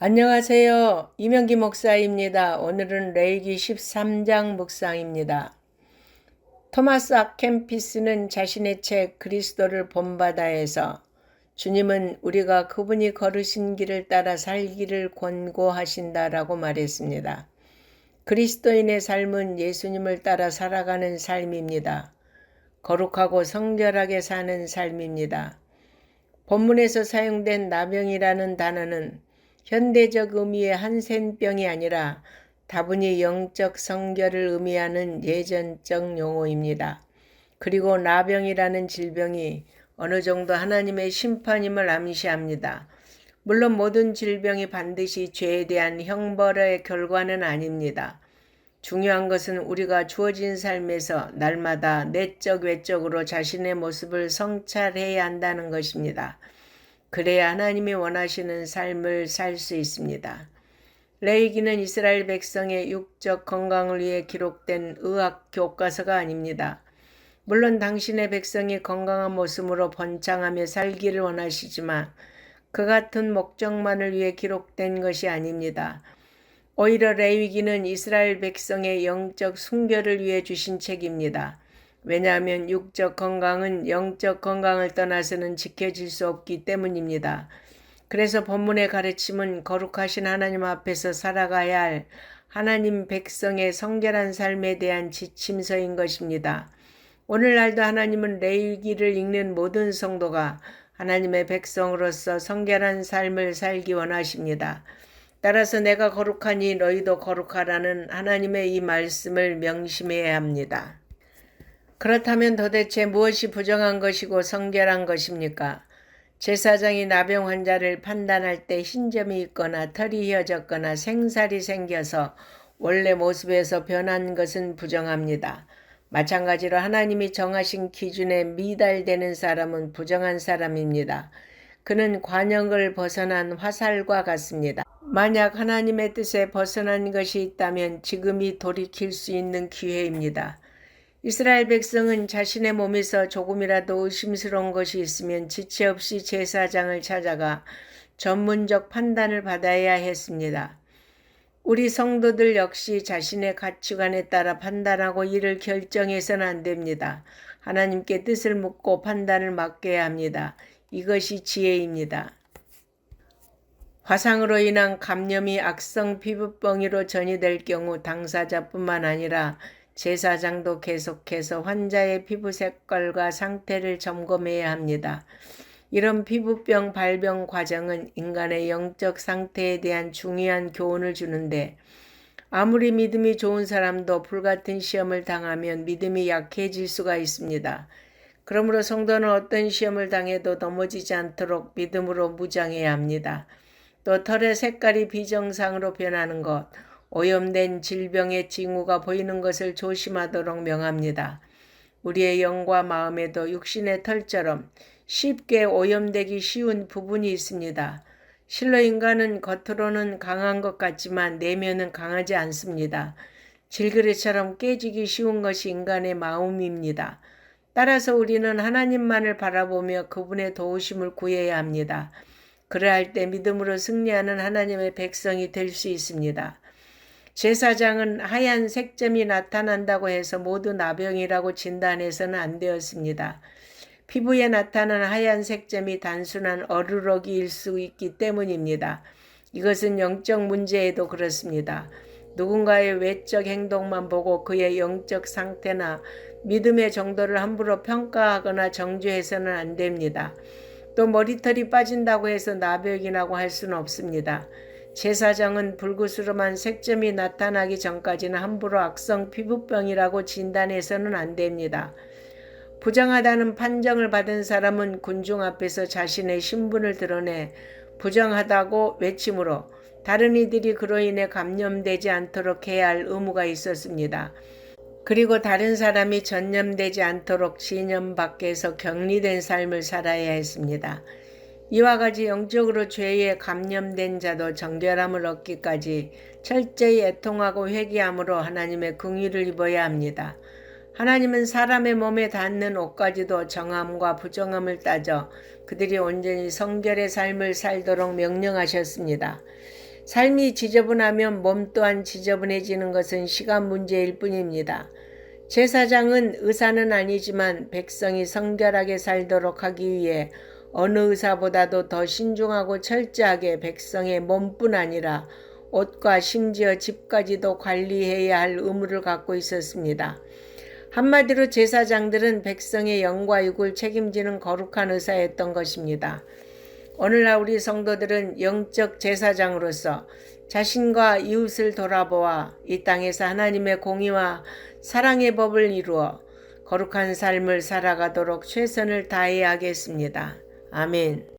안녕하세요. 이명기 목사입니다. 오늘은 레이기 13장 묵상입니다. 토마스 아켄피스는 자신의 책 그리스도를 본바다에서 주님은 우리가 그분이 걸으신 길을 따라 살기를 권고하신다라고 말했습니다. 그리스도인의 삶은 예수님을 따라 살아가는 삶입니다. 거룩하고 성결하게 사는 삶입니다. 본문에서 사용된 나병이라는 단어는 현대적 의미의 한센병이 아니라 다분히 영적 성결을 의미하는 예전적 용어입니다. 그리고 나병이라는 질병이 어느 정도 하나님의 심판임을 암시합니다. 물론 모든 질병이 반드시 죄에 대한 형벌의 결과는 아닙니다. 중요한 것은 우리가 주어진 삶에서 날마다 내적 외적으로 자신의 모습을 성찰해야 한다는 것입니다. 그래야 하나님이 원하시는 삶을 살 수 있습니다. 레이기는 이스라엘 백성의 육적 건강을 위해 기록된 의학 교과서가 아닙니다. 물론 당신의 백성이 건강한 모습으로 번창하며 살기를 원하시지만 그 같은 목적만을 위해 기록된 것이 아닙니다. 오히려 레위기는 이스라엘 백성의 영적 순결을 위해 주신 책입니다. 왜냐하면 육적 건강은 영적 건강을 떠나서는 지켜질 수 없기 때문입니다. 그래서 본문의 가르침은 거룩하신 하나님 앞에서 살아가야 할 하나님 백성의 성결한 삶에 대한 지침서인 것입니다. 오늘날도 하나님은 레일기를 읽는 모든 성도가 하나님의 백성으로서 성결한 삶을 살기 원하십니다. 따라서 내가 거룩하니 너희도 거룩하라는 하나님의 이 말씀을 명심해야 합니다. 그렇다면 도대체 무엇이 부정한 것이고 성결한 것입니까? 제사장이 나병 환자를 판단할 때 흰점이 있거나 털이 휘어졌거나 생살이 생겨서 원래 모습에서 변한 것은 부정합니다. 마찬가지로 하나님이 정하신 기준에 미달되는 사람은 부정한 사람입니다. 그는 관역을 벗어난 화살과 같습니다. 만약 하나님의 뜻에 벗어난 것이 있다면 지금이 돌이킬 수 있는 기회입니다. 이스라엘 백성은 자신의 몸에서 조금이라도 의심스러운 것이 있으면 지체 없이 제사장을 찾아가 전문적 판단을 받아야 했습니다. 우리 성도들 역시 자신의 가치관에 따라 판단하고 일을 결정해서는 안 됩니다. 하나님께 뜻을 묻고 판단을 맡겨야 합니다. 이것이 지혜입니다. 화상으로 인한 감염이 악성 피부병으로 전이될 경우 당사자뿐만 아니라 제사장도 계속해서 환자의 피부 색깔과 상태를 점검해야 합니다. 이런 피부병 발병 과정은 인간의 영적 상태에 대한 중요한 교훈을 주는데 아무리 믿음이 좋은 사람도 불같은 시험을 당하면 믿음이 약해질 수가 있습니다. 그러므로 성도는 어떤 시험을 당해도 넘어지지 않도록 믿음으로 무장해야 합니다. 또 털의 색깔이 비정상으로 변하는 것, 오염된 질병의 징후가 보이는 것을 조심하도록 명합니다. 우리의 영과 마음에도 육신의 털처럼 쉽게 오염되기 쉬운 부분이 있습니다. 실로 인간은 겉으로는 강한 것 같지만 내면은 강하지 않습니다. 질그릇처럼 깨지기 쉬운 것이 인간의 마음입니다. 따라서 우리는 하나님만을 바라보며 그분의 도우심을 구해야 합니다. 그러할 때 믿음으로 승리하는 하나님의 백성이 될 수 있습니다. 제사장은 하얀 색점이 나타난다고 해서 모두 나병이라고 진단해서는 안 되었습니다. 피부에 나타난 하얀 색점이 단순한 어루러기일 수 있기 때문입니다. 이것은 영적 문제에도 그렇습니다. 누군가의 외적 행동만 보고 그의 영적 상태나 믿음의 정도를 함부로 평가하거나 정죄해서는 안 됩니다. 또 머리털이 빠진다고 해서 나병이라고 할 수는 없습니다. 제사장은 불구스름한 색점이 나타나기 전까지는 함부로 악성 피부병이라고 진단해서는 안 됩니다. 부정하다는 판정을 받은 사람은 군중 앞에서 자신의 신분을 드러내 부정하다고 외침으로 다른 이들이 그로 인해 감염되지 않도록 해야 할 의무가 있었습니다. 그리고 다른 사람이 전염되지 않도록 진염 밖에서 격리된 삶을 살아야 했습니다. 이와 같이 영적으로 죄에 감염된 자도 정결함을 얻기까지 철저히 애통하고 회개함으로 하나님의 긍휼을 입어야 합니다. 하나님은 사람의 몸에 닿는 옷까지도 정함과 부정함을 따져 그들이 온전히 성결의 삶을 살도록 명령하셨습니다. 삶이 지저분하면 몸 또한 지저분해지는 것은 시간 문제일 뿐입니다. 제사장은 의사는 아니지만 백성이 성결하게 살도록 하기 위해 어느 의사보다도 더 신중하고 철저하게 백성의 몸뿐 아니라 옷과 심지어 집까지도 관리해야 할 의무를 갖고 있었습니다. 한마디로 제사장들은 백성의 영과 육을 책임지는 거룩한 의사였던 것입니다. 오늘날 우리 성도들은 영적 제사장으로서 자신과 이웃을 돌아보아 이 땅에서 하나님의 공의와 사랑의 법을 이루어 거룩한 삶을 살아가도록 최선을 다해야 하겠습니다. 아멘.